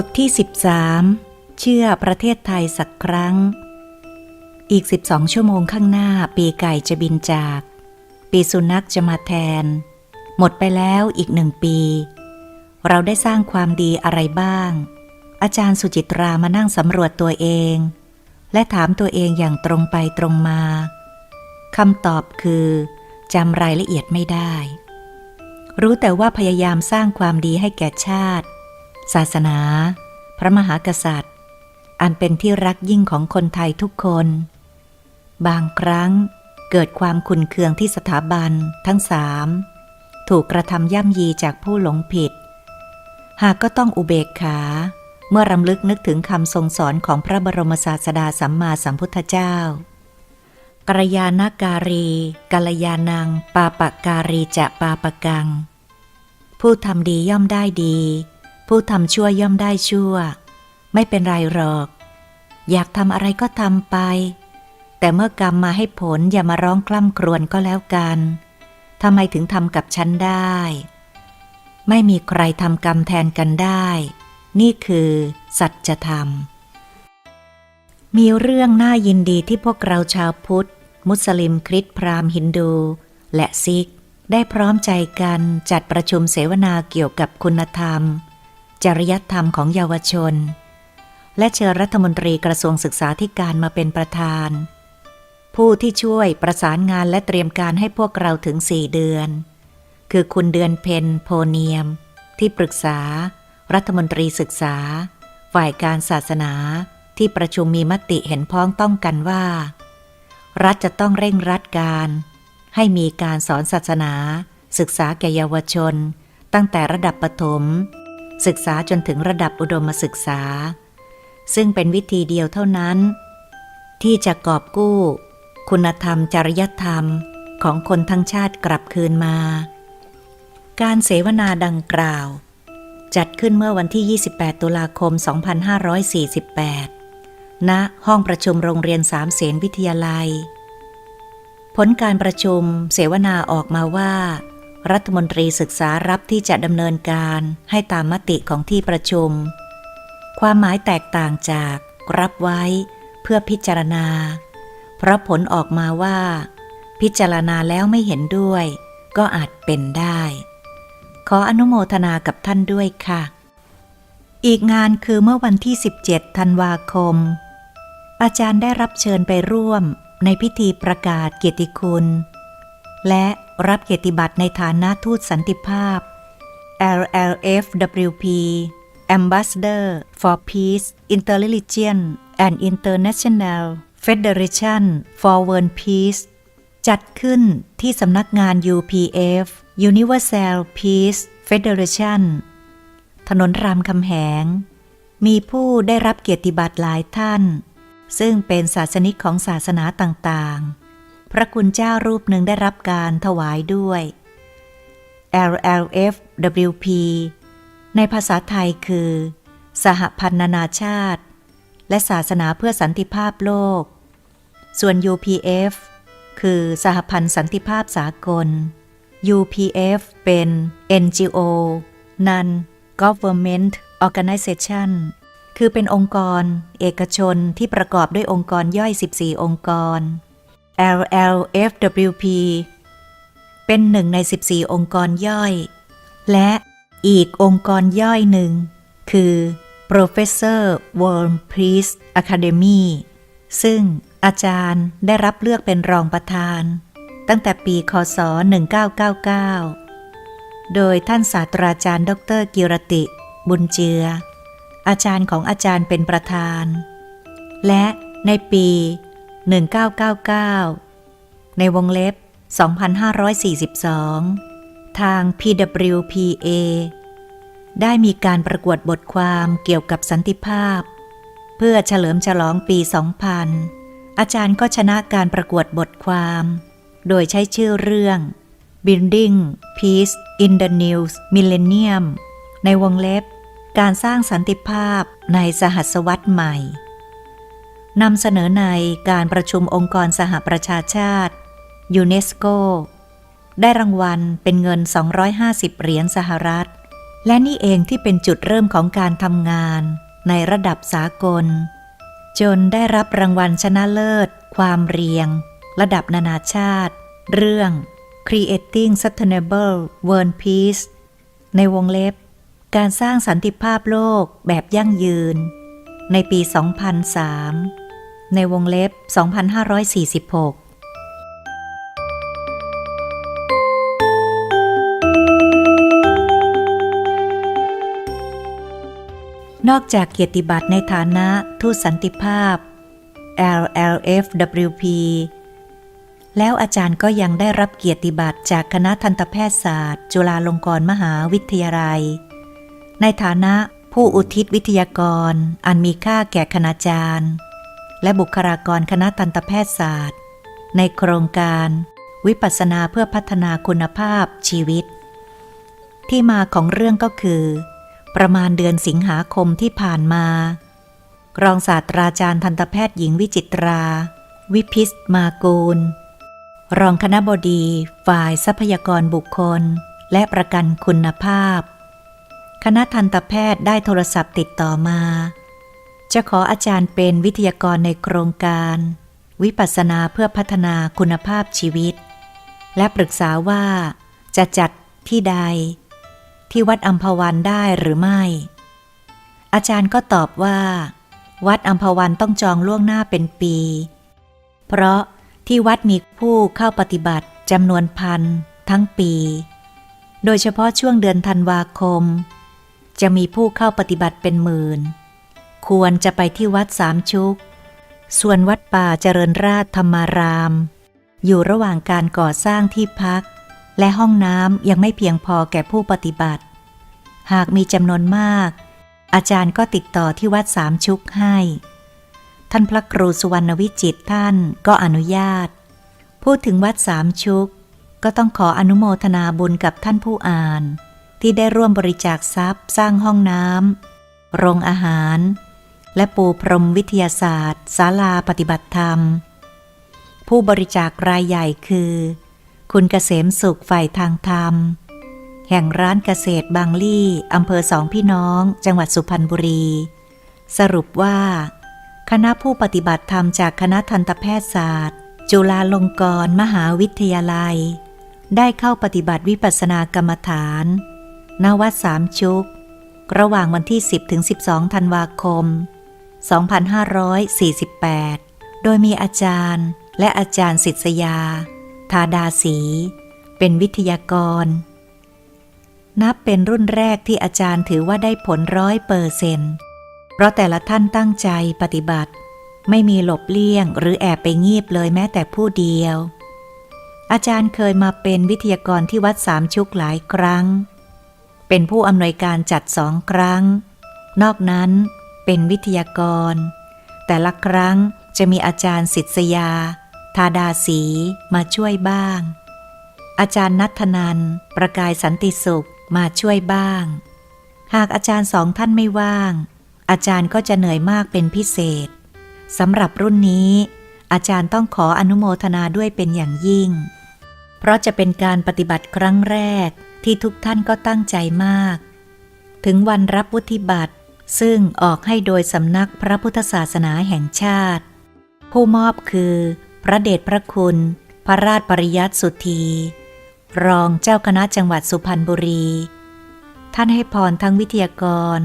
บทที่ 13 เชื่อประเทศไทยสักครั้ง อีก 12 ชั่วโมงข้างหน้าปีไก่จะบินจาก ปีสุนัขจะมาแทน หมดไปแล้วอีกหนึ่งปี เราได้สร้างความดีอะไรบ้าง อาจารย์สุจิตรามานั่งสำรวจตัวเอง และถามตัวเองอย่างตรงไปตรงมาคำตอบคือจำรายละเอียดไม่ได้ รู้แต่ว่าพยายามสร้างความดีให้แก่ชาติ ศาสนา พระมหากษัตริย์ อันเป็นที่รักยิ่งของคนไทยทุกคน บางครั้งเกิดความขุนเคืองที่สถาบันทั้งสามถูกกระทำย่ำยีจากผู้หลงผิด หากก็ต้องอุเบกขา เมื่อรำลึกนึกถึงคำทรงสอนของพระบรมศาสดาสัมมาสัมพุทธเจ้ากัลยาณการีกัลยาณัง ปาปการีจะปาปกัง ผู้ทำดีย่อมได้ดี ผู้ทำชั่วย่อมได้ชั่ว ไม่เป็นไรหรอก อยากทำอะไรก็ทำไป แต่เมื่อกรรมมาให้ผลอย่ามาร้องกล้ำครวญก็แล้วกันทำไมถึงทำกับฉันได้ ไม่มีใครทำกรรมแทนกันได้ นี่คือสัจธรรม มีเรื่องน่ายินดีที่พวกเราชาวพุทธ มุสลิมคริสต์พราหมณ์ฮินดู และซิก ได้พร้อมใจกันจัดประชุมเสวนาเกี่ยวกับคุณธรรม จริยธรรมของเยาวชน และเชิญรัฐมนตรีกระทรวงศึกษาธิการมาเป็นประธาน ผู้ที่ช่วยประสานงานและเตรียมการให้พวกเราถึงสี่เดือน คือคุณเดือนเพนโพเนียม ที่ปรึกษา รัฐมนตรีศึกษา ฝ่ายการศาสนาที่ประชุมมีมติเห็นพ้องต้องกันว่า รัฐจะต้องเร่งรัดการ ให้มีการสอนศาสนา ศึกษาแก่เยาวชน ตั้งแต่ระดับประถม ศึกษาจนถึงระดับอุดมศึกษา ซึ่งเป็นวิธีเดียวเท่านั้น ที่จะกอบกู้ คุณธรรมจริยธรรมของคนทั้งชาติกลับคืนมา การเสวนาดังกล่าว จัดขึ้นเมื่อวันที่ 28 ตุลาคม 2548 ณ ห้องประชุมโรงเรียนสามเสนวิทยาลัย ผลการประชุมเสวนาออกมาว่า รัฐมนตรีศึกษารับที่จะดำเนินการให้ตามมติของที่ประชุม ความหมายแตกต่างจากรับไว้เพื่อพิจารณา เพราะผลออกมาว่า พิจารณาแล้วไม่เห็นด้วย ก็อาจเป็นได้ ขออนุโมทนากับท่านด้วยค่ะ อีกงานคือเมื่อวันที่ 17 ธันวาคม อาจารย์ได้รับเชิญไปร่วมในพิธีประกาศเกียรติคุณ และ รับเกียรติบัตรในฐานะทูตสันติภาพ LLFWP Ambassador for Peace Interreligion and International Federation for World Peace จัดขึ้นที่สำนักงาน UPF Universal Peace Federation ถนนรามคำแหง มีผู้ได้รับเกียรติบัตรหลายท่าน ซึ่งเป็นศาสนิกของศาสนาต่างๆ พระคุณเจ้ารูปหนึ่งได้รับการถวายด้วย LLFWP ในภาษาไทยคือ สหพันธ์นานาชาติ และศาสนาเพื่อสันติภาพโลก ส่วน UPF คือสหพันธ์สันติภาพสากล UPF เป็น NGO Non Government Organization คือเป็นองค์กร เอกชนที่ประกอบด้วยองค์กรย่อย 14 องค์กร LLFWP เป็นหนึ่งใน 14 องค์กรย่อย และอีกองค์กรย่อยหนึ่ง คือ Professor World Peace Academy ซึ่งอาจารย์ได้รับเลือกเป็นรองประธาน ตั้งแต่ปี คศ 1999 โดยท่านศาสตราจารย์ดอกเตอรกิรติ บุญเจือ อาจารย์ของอาจารย์เป็นประธาน และในปี 1999 1999 ในวงเล็บ 2542 ทาง PWPA ได้มีการประกวดบทความเกี่ยวกับสันติภาพ เพื่อเฉลิมฉลองปี 2000 อาจารย์ก็ชนะการประกวดบทความ โดยใช้ชื่อเรื่อง Building Peace in the New Millennium ในวงเล็บ การสร้างสันติภาพในสหัสวรรษใหม่ นำเสนอในการประชุมองค์กรสหประชาชาติ ยูเนสโก ได้รางวัลเป็นเงิน 250 เหรียญสหรัฐ และนี่เองที่เป็นจุดเริ่มของการทำงานในระดับสากล จนได้รับรางวัลชนะเลิศ ความเรียง ระดับนานาชาติ เรื่อง Creating Sustainable World Peace ในวงเล็บ การสร้างสันติภาพโลกแบบยั่งยืน ในปี 2003 ในวงเล็บ 2546นอกจากเกียรติบัตรในฐานะทูตสันติภาพ LLFWP แล้วอาจารย์ก็ยังได้รับเกียรติบัตรจากคณะทันตแพทยศาสตร์ จุฬาลงกรณ์มหาวิทยาลัย ในฐานะผู้อุทิศวิทยากร อันมีค่าแก่คณาจารย์ และบุคลากรคณะทันตแพทยศาสตร์ ในโครงการ วิปัสสนาเพื่อพัฒนาคุณภาพชีวิต ที่มาของเรื่องก็คือ ประมาณเดือนสิงหาคมที่ผ่านมารองศาสตราจารย์ทันตแพทย์หญิงวิจิตรา วิพิสมากูล รองคณะบดี ฝ่ายทรัพยากรบุคคล และประกันคุณภาพ คณะทันตแพทย์ได้โทรศัพท์ติดต่อมา จะขออาจารย์เป็นวิทยากรในโครงการ วิปัสสนาเพื่อพัฒนาคุณภาพชีวิต และปรึกษาว่าจะจัดที่ใด ที่วัดอัมพวันได้หรือไม่ อาจารย์ก็ตอบว่า วัดอัมพวันต้องจองล่วงหน้าเป็นปี เพราะที่วัดมีผู้เข้าปฏิบัติจำนวนพันทั้งปี โดยเฉพาะช่วงเดือนธันวาคม จะมีผู้เข้าปฏิบัติเป็นหมื่น ควรจะไปที่วัดสามชุก ส่วนวัดป่าเจริญราชธรรมาราม อยู่ระหว่างการก่อสร้างที่พัก และห้องน้ำยังไม่เพียงพอแก่ผู้ปฏิบัติ หากมีจำนวนมาก อาจารย์ก็ติดต่อที่วัดสามชุกให้ ท่านพระครูสุวรรณวิจิตท่านก็อนุญาต พูดถึงวัดสามชุก ก็ต้องขออนุโมทนาบุญกับท่านผู้อ่าน ที่ได้ร่วมบริจาคทรัพย์สร้างห้องน้ำโรงอาหาร และปูพรมวิทยาศาสตร์ศาลาปฏิบัติธรรม ผู้บริจาครายใหญ่คือ คุณเกษมสุขฝ่ายทางธรรม แห่งร้านเกษตรบางลี่อำเภอสองพี่น้อง จังหวัดสุพรรณบุรี สรุปว่า คณะผู้ปฏิบัติธรรมจากคณะทันตแพทยศาสตร์ จุฬาลงกรณ์มหาวิทยาลัย ได้เข้าปฏิบัติวิปัสสนากรรมฐานณวัดสามชุก ระหว่างวันที่ 10ถึง12 ธันวาคม 2548 โดยมีอาจารย์และอาจารย์ศิษยา ธาดาสี เป็นวิทยากร นับเป็นรุ่นแรกที่อาจารย์ถือว่าได้ผลร้อยเปอร์เซนต์เพราะแต่ละท่านตั้งใจปฏิบัติ ไม่มีหลบเลี่ยงหรือแอบไปงีบเลยแม้แต่ผู้เดียว อาจารย์เคยมาเป็นวิทยากรที่วัดสามชุกหลายครั้ง เป็นผู้อำนวยการจัดสองครั้ง นอกนั้น เป็นวิทยากร แต่ละครั้งจะมีอาจารย์ศิษยา ธาดาสีมาช่วยบ้าง อาจารย์นัทนัน ประกายสันติสุขมาช่วยบ้าง หากอาจารย์สองท่านไม่ว่าง อาจารย์ก็จะเหนื่อยมากเป็นพิเศษสำหรับรุ่นนี้ อาจารย์ต้องขออนุโมทนาด้วยเป็นอย่างยิ่ง เพราะจะเป็นการปฏิบัติครั้งแรกที่ทุกท่านก็ตั้งใจมาก ถึงวันรับวุฒิบัตร ซึ่งออกให้โดยสำนักพระพุทธศาสนาแห่งชาติ ผู้มอบคือ พระเดชพระคุณ พระราชปริยัติสุธี รองเจ้าคณะจังหวัดสุพรรณบุรี ท่านให้พรทั้งวิทยากร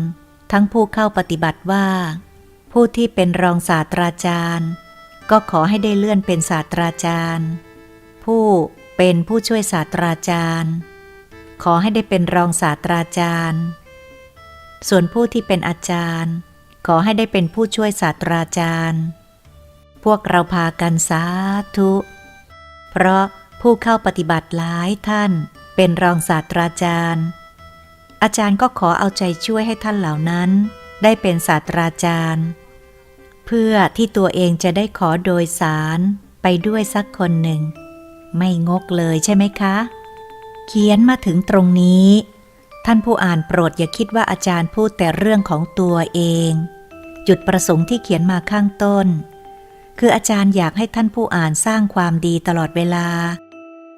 ทั้งผู้เข้าปฏิบัติว่า ผู้ที่เป็นรองศาสตราจารย์ ก็ขอให้ได้เลื่อนเป็นศาสตราจารย์ ผู้เป็นผู้ช่วยศาสตราจารย์ ขอให้ได้เป็นรองศาสตราจารย์ ส่วนผู้ที่เป็นอาจารย์ ขอให้ได้เป็นผู้ช่วยศาสตราจารย์ พวกเราพากันสาธุ เพราะผู้เข้าปฏิบัติหลายท่าน เป็นรองศาสตราจารย์ อาจารย์ก็ขอเอาใจช่วยให้ท่านเหล่านั้น ได้เป็นศาสตราจารย์ เพื่อที่ตัวเองจะได้ขอโดยสารไปด้วยสักคนหนึ่ง ไม่งกเลยใช่ไหมคะ เขียนมาถึงตรงนี้ ท่านผู้อ่านโปรดอย่าคิดว่าอาจารย์พูดแต่เรื่องของตัวเอง จุดประสงค์ที่เขียนมาข้างต้น คืออาจารย์อยากให้ท่านผู้อ่านสร้างความดีตลอดเวลา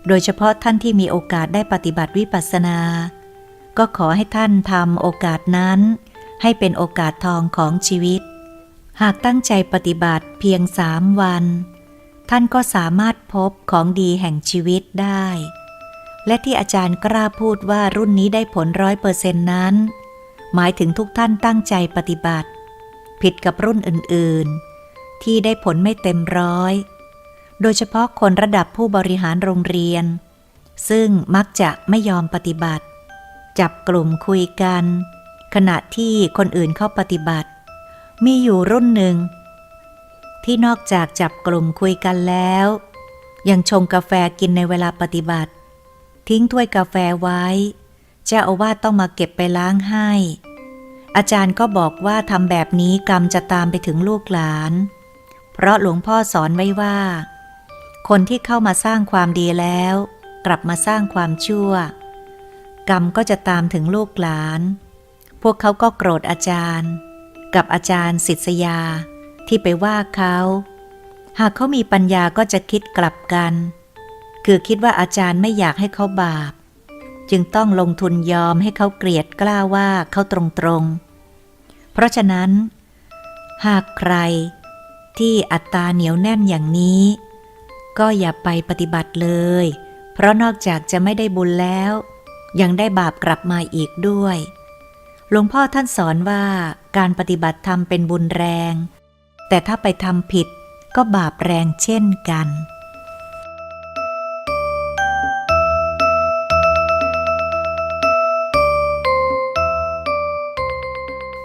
โดยเฉพาะท่านที่มีโอกาสได้ปฏิบัติวิปัสสนา ก็ขอให้ท่านทำโอกาสนั้น ให้เป็นโอกาสทองของชีวิต หากตั้งใจปฏิบัติเพียงสามวัน ท่านก็สามารถพบของดีแห่งชีวิตได้ และที่อาจารย์กล้าพูดว่ารุ่นนี้ได้ผลร้อยเปอร์เซ็นต์นั้น หมายถึงทุกท่านตั้งใจปฏิบัติ ผิดกับรุ่นอื่นๆ ที่ได้ผลไม่เต็มร้อย โดยเฉพาะคนระดับผู้บริหารโรงเรียน ซึ่งมักจะไม่ยอมปฏิบัติ จับกลุ่มคุยกัน ขณะที่คนอื่นเข้าปฏิบัติ มีอยู่รุ่นหนึ่ง ที่นอกจากจับกลุ่มคุยกันแล้ว ยังชงกาแฟกินในเวลาปฏิบัติ ทิ้งถ้วยกาแฟไว้ เจ้าอาวาสต้องมาเก็บไปล้างให้ อาจารย์ก็บอกว่าทำแบบนี้กรรมจะตามไปถึงลูกหลาน เพราะหลวงพ่อสอนไว้ว่า คนที่เข้ามาสร้างความดีแล้ว กลับมาสร้างความชั่ว กรรมก็จะตามถึงลูกหลาน พวกเขาก็โกรธอาจารย์ กับอาจารย์ศิษยาที่ไปว่าเขา หากเขามีปัญญาก็จะคิดกลับกัน คือคิดว่าอาจารย์ไม่อยากให้เขาบาป จึงต้องลงทุนยอมให้เขาเกลียดกล้าว่าเขาตรงๆ เพราะฉะนั้น หากใครที่อัตตาเหนียวแน่นอย่างนี้ ก็อย่าไปปฏิบัติเลย เพราะนอกจากจะไม่ได้บุญแล้ว ยังได้บาปกลับมาอีกด้วย หลวงพ่อท่านสอนว่าการปฏิบัติธรรมเป็นบุญแรง แต่ถ้าไปทำผิดก็บาปแรงเช่นกัน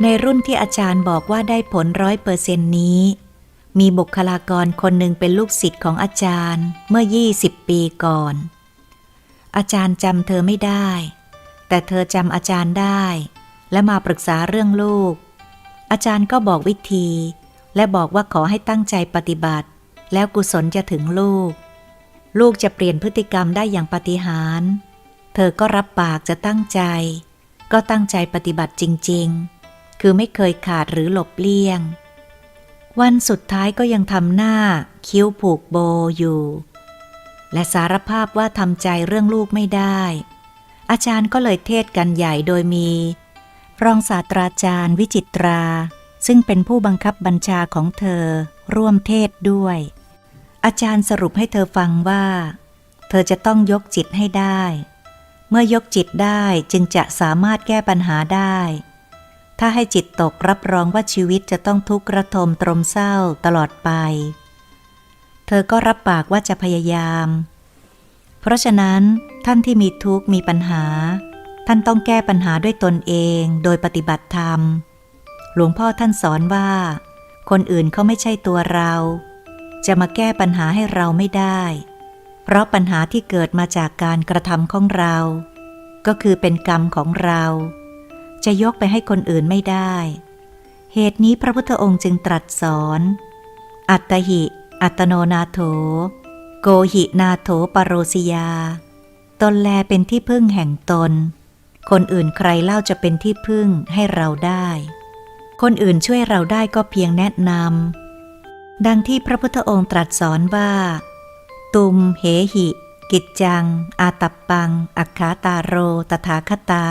ในรุ่นที่อาจารย์บอกว่าได้ผลร้อยเปอร์เซนต์นี้ มีบุคลากรคนหนึ่งเป็นลูกศิษย์ของอาจารย์เมื่อ 20 ปีก่อน อาจารย์จำเธอไม่ได้ แต่เธอจำอาจารย์ได้ และมาปรึกษาเรื่องลูก อาจารย์ก็บอกวิธี และบอกว่าขอให้ตั้งใจปฏิบัติ แล้วกุศลจะถึงลูก ลูกจะเปลี่ยนพฤติกรรมได้อย่างปฏิหารเธอก็รับปากจะตั้งใจ ก็ตั้งใจปฏิบัติจริง ๆ คือไม่เคยขาดหรือหลบเลี่ยง วันสุดท้ายก็ยังทำหน้า คิ้วผูกโบอยู่ และสารภาพว่าทำใจเรื่องลูกไม่ได้ อาจารย์ก็เลยเทศกันใหญ่โดยมี รองศาสตราจารย์วิจิตรา ซึ่งเป็นผู้บังคับบัญชาของเธอ ร่วมเทศด้วย อาจารย์สรุปให้เธอฟังว่า เธอจะต้องยกจิตให้ได้ เมื่อยกจิตได้จึงจะสามารถแก้ปัญหาได้ ถ้าให้จิตตกรับรองว่าชีวิตจะต้องทุกข์ระทมตรมเศร้าตลอดไป เธอก็รับปากว่าจะพยายาม เพราะฉะนั้นท่านที่มีทุกข์มีปัญหา ท่านต้องแก้ปัญหาด้วยตนเองโดยปฏิบัติธรรม หลวงพ่อท่านสอนว่า คนอื่นเขาไม่ใช่ตัวเรา จะมาแก้ปัญหาให้เราไม่ได้ เพราะปัญหาที่เกิดมาจากการกระทำของเรา ก็คือเป็นกรรมของเรา จะยกไปให้คนอื่นไม่ได้ เหตุนี้พระพุทธองค์จึงตรัสสอน อัตหิ อัตโนนาโถ โกหินาโถปรโรสิยา ตนแลเป็นที่พึ่งแห่งตน คนอื่นใครเล่าจะเป็นที่พึ่งให้เราได้ คนอื่นช่วยเราได้ก็เพียงแนะนำ ดังที่พระพุทธองค์ตรัสสอนว่า ตุมเหหิ กิจจัง อาตับปัง อัคขาตาโร ตถาคตา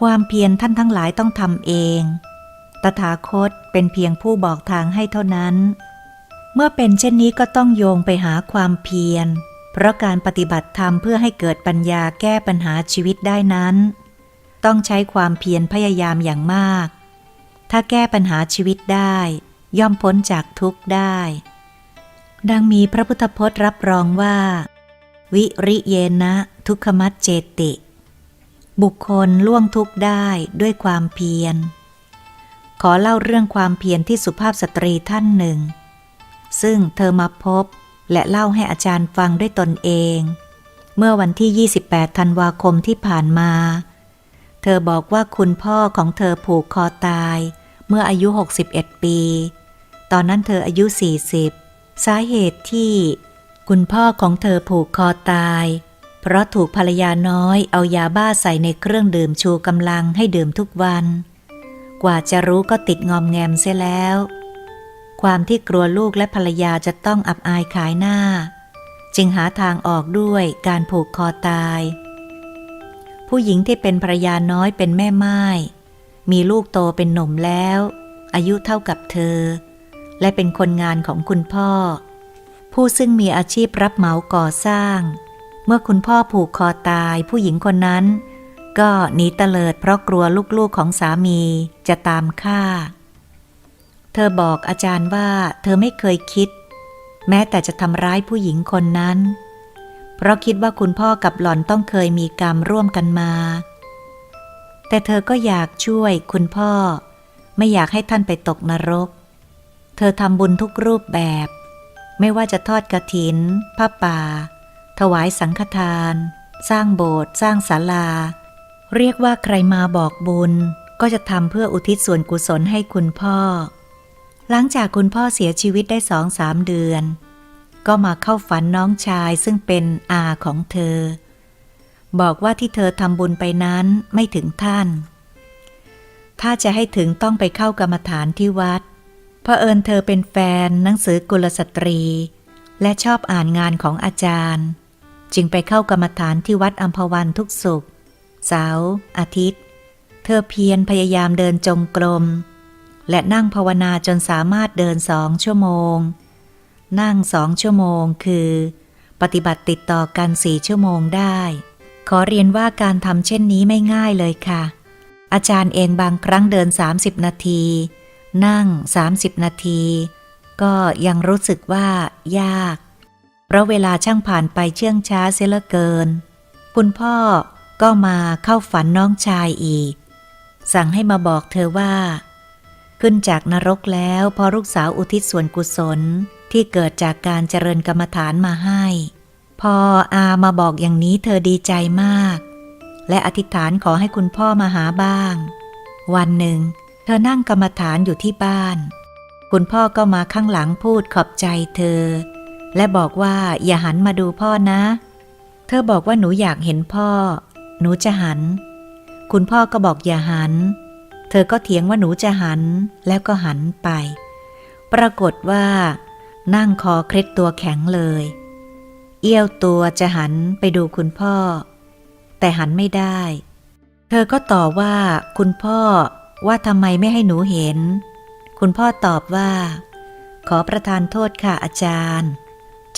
ความเพียรท่านทั้งหลายต้องทำเอง ตถาคตเป็นเพียงผู้บอกทางให้เท่านั้น เมื่อเป็นเช่นนี้ก็ต้องโยงไปหาความเพียร เพราะการปฏิบัติธรรมเพื่อให้เกิดปัญญาแก้ปัญหาชีวิตได้นั้น ต้องใช้ความเพียรพยายามอย่างมาก ถ้าแก้ปัญหาชีวิตได้ ย่อมพ้นจากทุกข์ได้ ดังมีพระพุทธพจน์รับรองว่า วิริเยนะ ทุกขมัจเจติ บุคคลล่วงทุกข์ได้ด้วยความเพียร ขอเล่าเรื่องความเพียรที่สุภาพสตรีท่านหนึ่ง ซึ่งเธอมาพบและเล่าให้อาจารย์ฟังด้วยตนเอง เมื่อวันที่ 28 ธันวาคมที่ผ่านมา เธอบอกว่าคุณพ่อของเธอผูกคอตาย เมื่ออายุ 61 ปี ตอนนั้นเธออายุ 40 สาเหตุที่ คุณพ่อของเธอผูกคอตาย เพราะถูกภรรยาน้อยเอายาบ้าใส่ในเครื่องดื่มชูกำลังให้ดื่มทุกวัน กว่าจะรู้ก็ติดงอมแงมเสียแล้ว ความที่กลัวลูกและภรรยาจะต้องอับอายขายหน้า จึงหาทางออกด้วยการผูกคอตาย ผู้หญิงที่เป็นภรรยาน้อยเป็นแม่ไม้มีลูกโตเป็นหนุ่มแล้ว อายุเท่ากับเธอ และเป็นคนงานของคุณพ่อ ผู้ซึ่งมีอาชีพรับเหมาก่อสร้าง มื่อคุณพ่อผูกคอตายผู้หญิงคนนั้น ก็หนีเตลิดเพราะกลัวลูกๆของสามีจะตามฆ่า เธอบอกอาจารย์ว่าเธอไม่เคยคิด แม้แต่จะทำร้ายผู้หญิงคนนั้น เพราะคิดว่าคุณพ่อกับหล่อนต้องเคยมีกรรมร่วมกันมา แต่เธอก็อยากช่วยคุณพ่อ ไม่อยากให้ท่านไปตกนรก เธอทำบุญทุกรูปแบบ ไม่ว่าจะทอดกระถินผ้าป่า ถวายสังฆทาน สร้างโบสถ์สร้างศาลา เรียกว่าใครมาบอกบุญ ก็จะทำเพื่ออุทิศส่วนกุศลให้คุณพ่อ หลังจากคุณพ่อเสียชีวิตได้สองสามเดือน ก็มาเข้าฝันน้องชายซึ่งเป็นอาของเธอ บอกว่าที่เธอทำบุญไปนั้นไม่ถึงท่าน ถ้าจะให้ถึงต้องไปเข้ากรรมฐานที่วัดเพราะเอิญเธอเป็นแฟนหนังสือกุลสตรี และชอบอ่านงานของอาจารย์ จึงไปเข้ากรรมฐานที่วัดอัมพวันทุกสุขเสาร์อาทิตย์ เธอเพียรพยายามเดินจงกรม และนั่งภาวนาจนสามารถเดินสองชั่วโมง นั่งสองชั่วโมงคือ ปฏิบัติติดต่อกันสี่ชั่วโมงได้ ขอเรียนว่าการทำเช่นนี้ไม่ง่ายเลยค่ะ อาจารย์เองบางครั้งเดิน 30 นาที นั่ง 30 นาที ก็ยังรู้สึกว่ายาก เพราะเวลาช่างผ่านไปเชื่องช้าเสียเหลือเกิน คุณพ่อก็มาเข้าฝันน้องชายอีก สั่งให้มาบอกเธอว่า ขึ้นจากนรกแล้วพอลูกสาวอุทิศส่วนกุศลที่เกิดจากการเจริญกรรมฐานมาให้ พออามาบอกอย่างนี้เธอดีใจมาก และอธิษฐานขอให้คุณพ่อมาหาบ้าง วันหนึ่ง เธอนั่งกรรมฐานอยู่ที่บ้าน คุณพ่อก็มาข้างหลังพูดขอบใจเธอ และบอกว่าอย่าหันมาดูพ่อนะ เธอบอกว่าหนูอยากเห็นพ่อ หนูจะหัน คุณพ่อก็บอกอย่าหัน เธอก็เถียงว่าหนูจะหันแล้วก็หันไป ปรากฏว่า นั่งคอเคล็ดตัวแข็งเลย เอี้ยวตัวจะหันไปดูคุณพ่อ แต่หันไม่ได้ เธอก็ตอบว่าคุณพ่อว่าทำไมไม่ให้หนูเห็น คุณพ่อตอบว่า ขอประทานโทษค่ะอาจารย์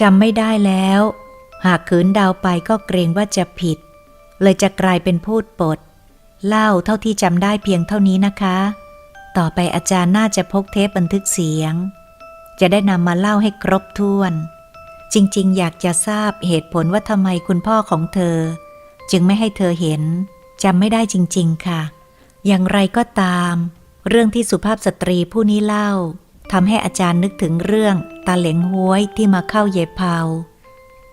จำไม่ได้แล้ว หากขืนเดาไปก็เกรงว่าจะผิด เลยจะกลายเป็นพูดปด เล่าเท่าที่จำได้เพียงเท่านี้นะคะ ต่อไปอาจารย์น่าจะพกเทปบันทึกเสียง จะได้นำมาเล่าให้ครบถ้วน จริงๆ อยากจะทราบเหตุผลว่าทำไมคุณพ่อของเธอ จึงไม่ให้เธอเห็นจำไม่ได้จริง ๆ ค่ะ อย่างไรก็ตาม เรื่องที่สุภาพสตรีผู้นี้เล่า ทำให้อาจารย์นึกถึงเรื่องตาเหลงห้วยที่มาเข้าเยเผา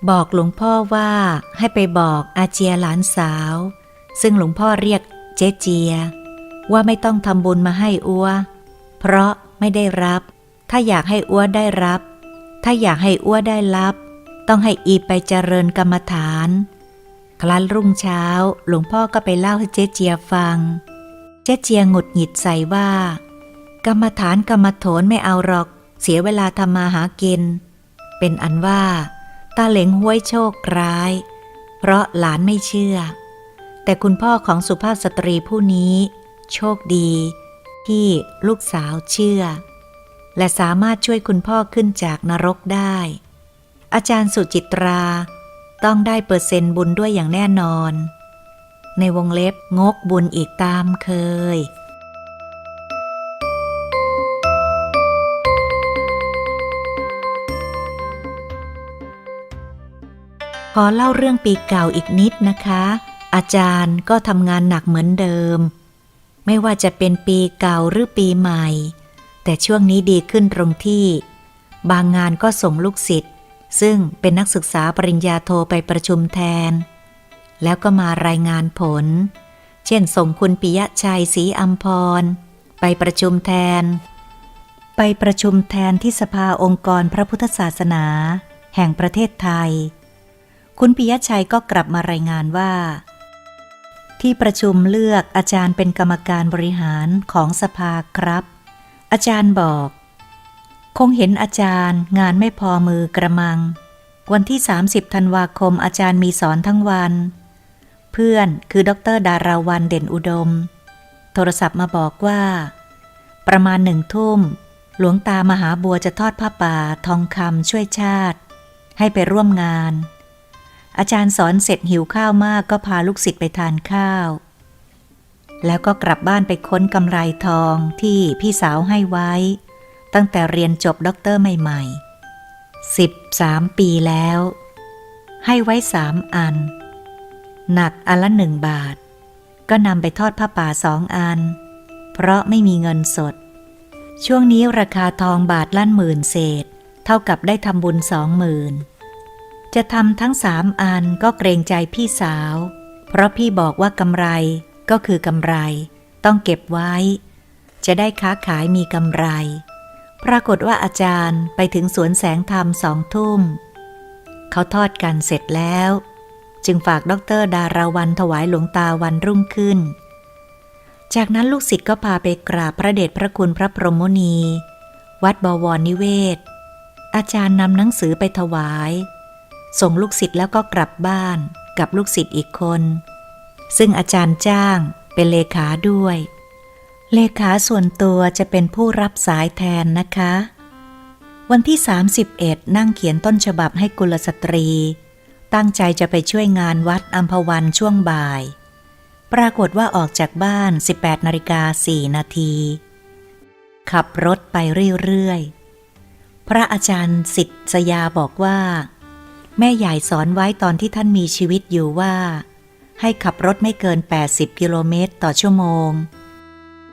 บอกหลวงพ่อว่าให้ไปบอกอาเจียหลานสาว ซึ่งหลวงพ่อเรียกเจเจีย ว่าไม่ต้องทำบุญมาให้อัว เพราะไม่ได้รับ ถ้าอยากให้อัวได้รับ ถ้าอยากให้อัวได้รับ ต้องให้อีไปเจริญกรรมฐาน คลั้นรุ่งเช้า หลวงพ่อก็ไปเล่าให้เจเจียฟัง เจเจียหงุดหงิดใส่ว่า กรรมฐานกรรมโถนไม่เอาหรอก เสียเวลาทำมาหากิน เป็นอันว่าตาเหลงห้วยโชคร้าย เพราะหลานไม่เชื่อ แต่คุณพ่อของสุภาพสตรีผู้นี้ โชคดี ที่ลูกสาวเชื่อ และสามารถช่วยคุณพ่อขึ้นจากนรกได้ อาจารย์สุจิตรา ต้องได้เปอร์เซ็นต์บุญด้วยอย่างแน่นอน ในวงเล็บงกบุญอีกตามเคย อเล่าเรื่องปีเก่าอีกนิดนะคะ อาจารย์ก็ทำงานหนักเหมือนเดิม ไม่ว่าจะเป็นปีเก่าหรือปีใหม่ แต่ช่วงนี้ดีขึ้นตรงที่ บางงานก็ส่งลูกศิษย์ซึ่งเป็นนักศึกษาปริญญาโทไปประชุมแทน แล้วก็มารายงานผล เช่นส่งคุณปิยะชัยศรีอัมพร ไปประชุมแทน ไปประชุมแทนที่สภาองค์กรพระพุทธศาสนา แห่งประเทศไทย คุณปิยชัยก็กลับมารายงานว่า ที่ประชุมเลือกอาจารย์เป็นกรรมการบริหารของสภาครับ อาจารย์บอก คงเห็นอาจารย์งานไม่พอมือกระมัง วันที่ 30ธันวาคมอาจารย์มีสอนทั้งวัน เพื่อนคือดรดาราวันเด่นอุดม โทรศัพท์มาบอกว่า ประมาณหนึ่งทุ่ม หลวงตามหาบัวจะทอดผ้าป่าทองคำช่วยชาติ ให้ไปร่วมงาน อาจารย์สอนเสร็จหิวข้าวมากก็พาลูกศิษย์ไปทานข้าว แล้วก็กลับบ้านไปค้นกำไรทองที่พี่สาวให้ไว้ ตั้งแต่เรียนจบด็อกเตอร์ใหม่ๆสิบสามปีแล้ว ให้ไว้สามอัน หนักอันละหนึ่งบาท ก็นำไปทอดผ้าป่าสองอัน เพราะไม่มีเงินสด ช่วงนี้ราคาทองบาทล้านหมื่นเศษ เท่ากับได้ทำบุญสองหมื่น จะทำทั้งสามอันก็เกรงใจพี่สาว เพราะพี่บอกว่ากำไรก็คือกำไร ต้องเก็บไว้ จะได้ค้าขายมีกำไร ปรากฏว่าอาจารย์ไปถึงสวนแสงธรรมสองทุ่ม เขาทอดกันเสร็จแล้ว จึงฝากดอกเตอรดาราวันถวายหลวงตาวันรุ่งขึ้น จากนั้นลูกศิษย์ก็พาไปกราบพระเดชพระคุณพระพรหมุนี วัดบวรนิเวศ อาจารย์นำหนังสือไปถวาย ส่งลูกศิษย์แล้วก็กลับบ้านกับลูกศิษย์อีกคน ซึ่งอาจารย์จ้างเป็นเลขาด้วย เลขาส่วนตัวจะเป็นผู้รับสายแทนนะคะ วันที่ 31 นั่งเขียนต้นฉบับให้กุลสตรี ตั้งใจจะไปช่วยงานวัดอัมพวันช่วงบ่าย ปรากฏว่าออกจากบ้าน 18นาฬิกา4นาที ขับรถไปเรื่อยๆ พระอาจารย์สิทธสยาบอกว่า แม่ใหญ่สอนไว้ตอนที่ท่านมีชีวิตอยู่ว่า ให้ขับรถไม่เกิน 80 กิโลเมตรต่อชั่วโมง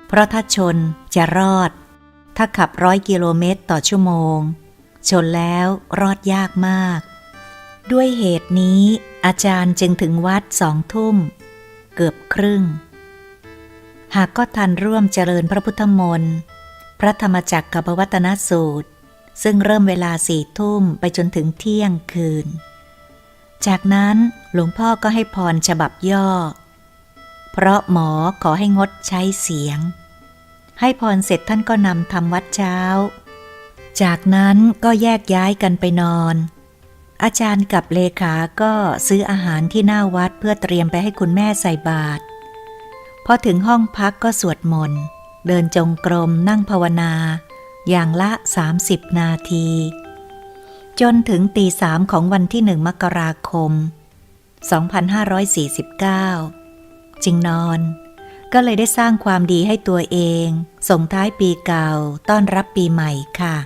เพราะถ้าชนจะรอด ถ้าขับร้อยกิโลเมตรต่อชั่วโมง ชนแล้วรอดยากมาก ด้วยเหตุนี้อาจารย์จึงถึงวัดสองทุ่ม เกือบครึ่ง หากก็ทันร่วมเจริญพระพุทธมนต์พระธรรมจักรกับวัตนสูตร ซึ่งเริ่มเวลาสี่ทุ่มไปจนถึงเที่ยงคืน จากนั้นหลวงพ่อก็ให้พรฉบับย่อ เพราะหมอขอให้งดใช้เสียง ให้พรเสร็จท่านก็นำทำวัดเช้า จากนั้นก็แยกย้ายกันไปนอน อาจารย์กับเลขาก็ซื้ออาหารที่หน้าวัดเพื่อเตรียมไปให้คุณแม่ใส่บาตรพอถึงห้องพักก็สวดมนต์เดินจงกรมนั่งภาวนา อย่างละ 30 นาที จนถึงตีสามของวันที่หนึ่งมกราคม 2549 จึงนอน ก็เลยได้สร้างความดีให้ตัวเอง ส่งท้ายปีเก่าต้อนรับปีใหม่ค่ะ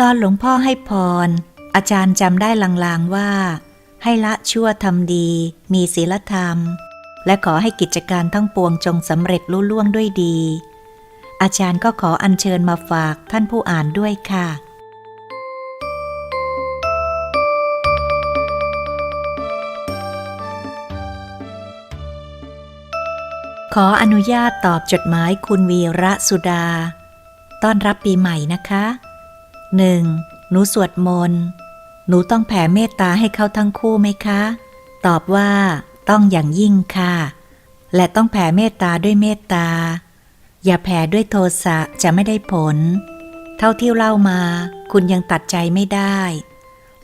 ตอนหลวงพ่อให้พร อาจารย์จำได้ลางๆว่า ให้ละชั่วทำดี มีศีลธรรม และขอให้กิจการทั้งปวงจงสำเร็จลุล่วงด้วยดี อาจารย์ก็ขออัญเชิญมาฝากท่านผู้อ่านด้วยค่ะ ขออนุญาตตอบจดหมายคุณวีระสุดา ต้อนรับปีใหม่นะคะ 1. หนูสวดมนต์หนูต้องแผ่เมตตาให้เขาทั้งคู่ไหมคะ ตอบว่า ต้องอย่างยิ่งค่ะ และต้องแผ่เมตตาด้วยเมตตา อย่าแผ่ด้วยโทสะจะไม่ได้ผล เท่าที่เล่ามา คุณยังตัดใจไม่ได้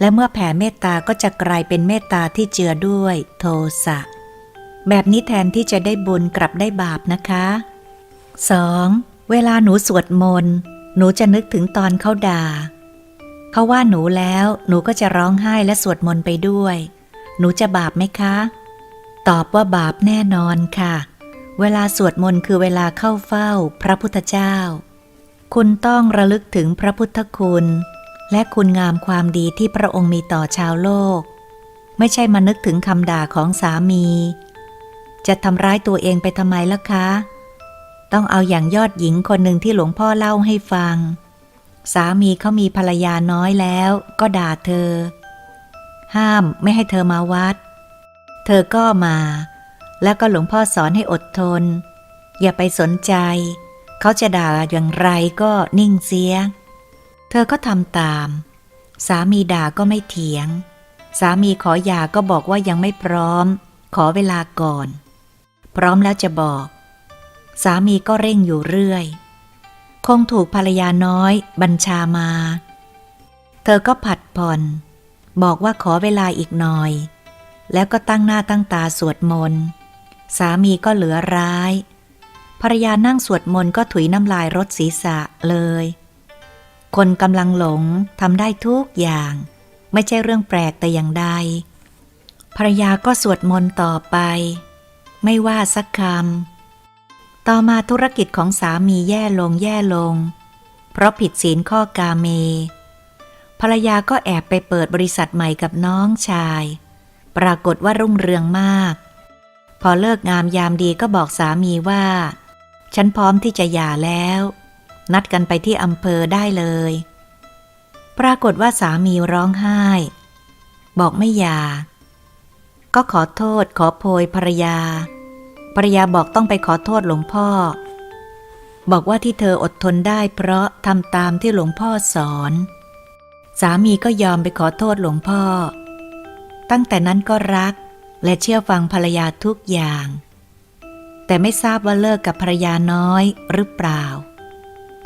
และเมื่อแผ่เมตตาก็จะกลายเป็นเมตตาที่เจือด้วยโทสะ แบบนี้แทนที่จะได้บุญกลับได้บาปนะคะ 2. เวลาหนูสวดมนต์ หนูจะนึกถึงตอนเขาด่า เขาว่าหนูแล้วหนูก็จะร้องไห้และสวดมนต์ไปด้วย หนูจะบาปไหมคะ ตอบว่าบาปแน่นอนค่ะ เวลาสวดมนต์คือเวลาเข้าเฝ้าพระพุทธเจ้า คุณต้องระลึกถึงพระพุทธคุณ และคุณงามความดีที่พระองค์มีต่อชาวโลก ไม่ใช่มานึกถึงคำด่าของสามี จะทำร้ายตัวเองไปทำไมล่ะคะ ต้องเอาอย่างยอดหญิงคนหนึ่งที่หลวงพ่อเล่าให้ฟัง สามีเขามีภรรยาน้อยแล้วก็ด่าเธอ ห้ามไม่ให้เธอมาวัด เธอก็มา แล้วก็หลวงพ่อสอนให้อดทน อย่าไปสนใจ เขาจะด่าอย่างไรก็นิ่งเสีย เธอก็ทำตาม สามีด่าก็ไม่เถียง สามีขอหย่าก็บอกว่ายังไม่พร้อม ขอเวลาก่อน พร้อมแล้วจะบอก สามีก็เร่งอยู่เรื่อย คงถูกภรรยาน้อยบัญชามา เธอก็ผัดผ่อน บอกว่าขอเวลาอีกหน่อย แล้วก็ตั้งหน้าตั้งตาสวดมนต์ สามีก็เหลือร้าย ภรรยานั่งสวดมนต์ก็ถุยน้ำลายรดศีรษะเลย คนกำลังหลงทำได้ทุกอย่าง ไม่ใช่เรื่องแปลกแต่อย่างใด ภรรยาก็สวดมนต์ต่อไป ไม่ว่าสักคำ ต่อมาธุรกิจของสามีแย่ลงแย่ลง เพราะผิดศีลข้อกาเม ภรรยาก็แอบไปเปิดบริษัทใหม่กับน้องชาย ปรากฏว่ารุ่งเรืองมาก พอเลิกงามยามดีก็บอกสามีว่า ฉันพร้อมที่จะหย่าแล้ว นัดกันไปที่อำเภอได้เลย ปรากฏว่าสามีร้องไห้ บอกไม่หย่า ก็ขอโทษขอโพยภรรยา ภรรยาบอกต้องไปขอโทษหลวงพ่อ บอกว่าที่เธออดทนได้เพราะทำตามที่หลวงพ่อสอน สามีก็ยอมไปขอโทษหลวงพ่อ ตั้งแต่นั้นก็รัก และเชื่อฟังภรรยาทุกอย่าง แต่ไม่ทราบว่าเลิกกับภรรยาน้อยหรือเปล่า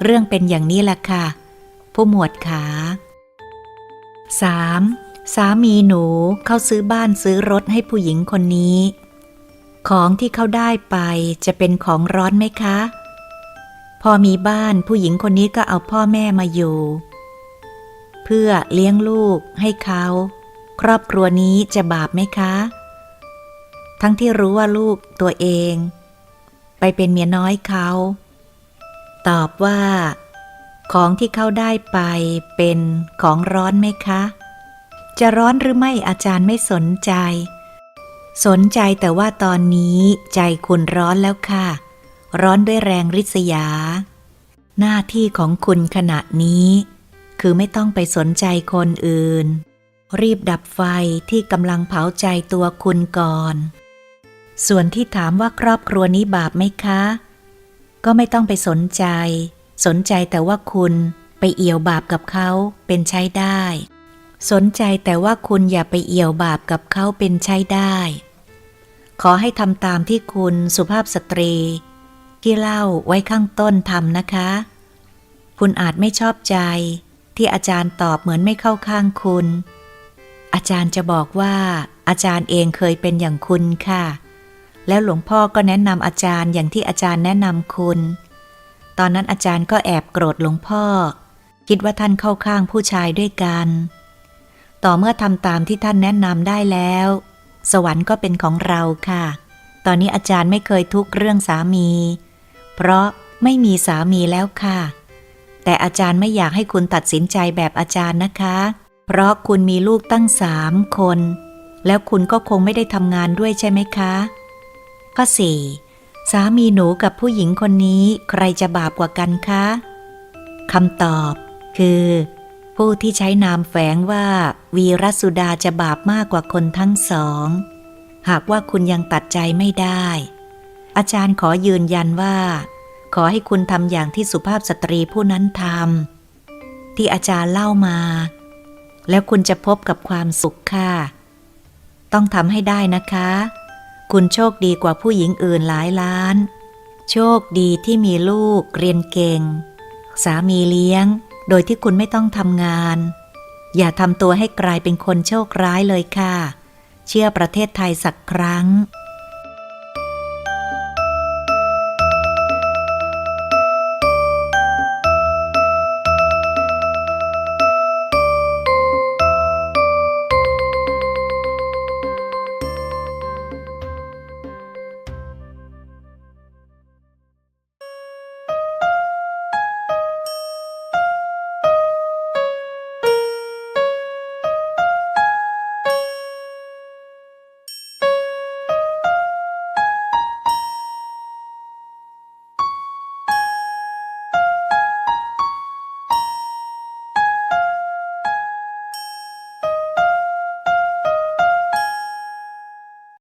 เรื่องเป็นอย่างนี้แหละค่ะ ผู้หมวดขา 3. สามีหนูเข้าซื้อบ้านซื้อรถให้ผู้หญิงคนนี้ ของที่เขาได้ไปจะเป็นของร้อนไหมคะ พอมีบ้านผู้หญิงคนนี้ก็เอาพ่อแม่มาอยู่ เพื่อเลี้ยงลูกให้เขา ครอบครัวนี้จะบาปไหมคะ ทั้งที่รู้ว่าลูกตัวเอง ไปเป็นเมียน้อยเขา ตอบว่า ของที่เขาได้ไปเป็นของร้อนไหมคะ จะร้อนหรือไม่อาจารย์ไม่สนใจ สนใจแต่ว่าตอนนี้ใจคุณร้อนแล้วค่ะ ร้อนด้วยแรงริษยา หน้าที่ของคุณขณะนี้ คือไม่ต้องไปสนใจคนอื่นรีบดับไฟที่กำลังเผาใจตัวคุณก่อน ส่วนที่ถามว่าครอบครัวนี้บาปไหมคะ ก็ไม่ต้องไปสนใจ สนใจแต่ว่าคุณไปเอี่ยวบาปกับเขาเป็นใช้ได้ สนใจแต่ว่าคุณอย่าไปเอี่ยวบาปกับเขาเป็นใช้ได้ ขอให้ทำตามที่คุณสุภาพสตรี ที่เล่าไว้ข้างต้นทำนะคะ คุณอาจไม่ชอบใจ ที่อาจารย์ตอบเหมือนไม่เข้าข้างคุณ อาจารย์จะบอกว่า อาจารย์เองเคยเป็นอย่างคุณค่ะ แล้วหลวงพ่อก็แนะนำอาจารย์อย่างที่อาจารย์แนะนำคุณ ตอนนั้นอาจารย์ก็แอบโกรธหลวงพ่อ คิดว่าท่านเข้าข้างผู้ชายด้วยกัน ต่อเมื่อทำตามที่ท่านแนะนำได้แล้ว สวรรค์ก็เป็นของเราค่ะ ตอนนี้อาจารย์ไม่เคยทุกข์เรื่องสามี เพราะไม่มีสามีแล้วค่ะ แต่อาจารย์ไม่อยากให้คุณตัดสินใจแบบอาจารย์นะคะ เพราะคุณมีลูกตั้งสามคน แล้วคุณก็คงไม่ได้ทำงานด้วยใช่ไหมคะ ข้อสี่สามีหนูกับผู้หญิงคนนี้ใครจะบาปกว่ากันคะคำตอบคือ ผู้ที่ใช้นามแฝงว่าวีรสุดาจะบาปมากกว่าคนทั้งสอง หากว่าคุณยังตัดใจไม่ได้ อาจารย์ขอยืนยันว่า ขอให้คุณทำอย่างที่สุภาพสตรีผู้นั้นทำที่อาจารย์เล่ามา แล้วคุณจะพบกับความสุขค่ะ ต้องทำให้ได้นะคะ คุณโชคดีกว่าผู้หญิงอื่นหลายล้าน โชคดีที่มีลูกเรียนเก่ง สามีเลี้ยง โดยที่คุณไม่ต้องทำงาน อย่าทำตัวให้กลายเป็นคนโชคร้ายเลยค่ะ เชื่อประเทศไทยสักครั้ง